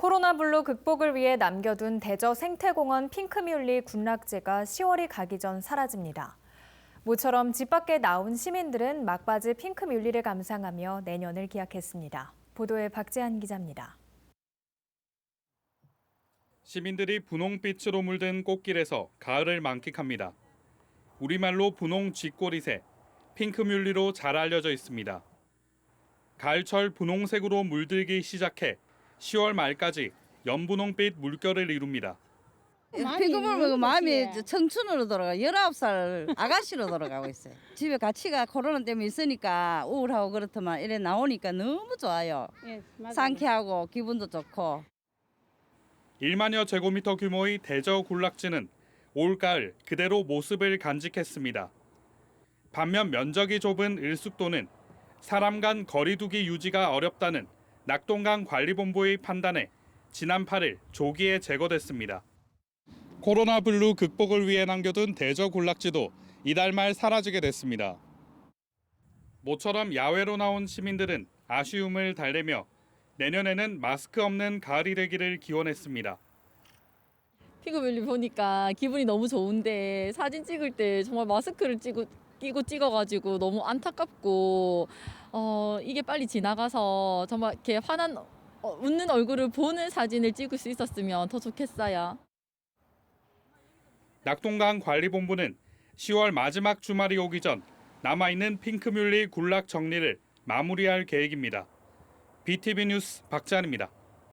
코로나 블루 극복을 위해 남겨둔 대저 생태공원 핑크뮬리 군락지가 10월이 가기 전 사라집니다. 모처럼 집 밖에 나온 시민들은 막바지 핑크뮬리를 감상하며 내년을 기약했습니다. 보도에 박재한 기자입니다. 시민들이 분홍빛으로 물든 꽃길에서 가을을 만끽합니다. 우리말로 분홍 쥐꼬리새, 핑크뮬리로 잘 알려져 있습니다. 가을철 분홍색으로 물들기 시작해 10월 말까지 연분홍빛 물결을 이룹니다. 피부를 보고 마음이 청춘으로 돌아가 19살 아가씨로 돌아가고 있어요. 집에 가치가 코로나 때문에 있으니까 우울하고 그렇지만 이래 나오니까 너무 좋아요. 예, 맞아요. 상쾌하고 기분도 좋고 1만여 제곱미터 규모의 대저 군락지는 올가을 그대로 모습을 간직했습니다. 반면 면적이 좁은 을숙도는 사람 간 거리두기 유지가 어렵다는 낙동강 관리본부의 판단에 지난 8일 조기에 제거됐습니다. 코로나 블루 극복을 위해 남겨둔 대저 군락지도 이달 말 사라지게 됐습니다. 모처럼 야외로 나온 시민들은 아쉬움을 달래며 내년에는 마스크 없는 가을이 되기를 기원했습니다. 핑크뮬리 보니까 기분이 너무 좋은데 사진 찍을 때 정말 마스크를 찍고 끼고 찍어가지고 너무 안타깝고 어 이게 빨리 지나가서 정말 이렇게 환한 어, 웃는 얼굴을 보는 사진을 찍을 수 있었으면 더 좋겠어요. 낙동강 관리본부는 10월 마지막 주말이 오기 전 남아있는 핑크뮬리 군락 정리를 마무리할 계획입니다. BTV 뉴스 박재한입니다.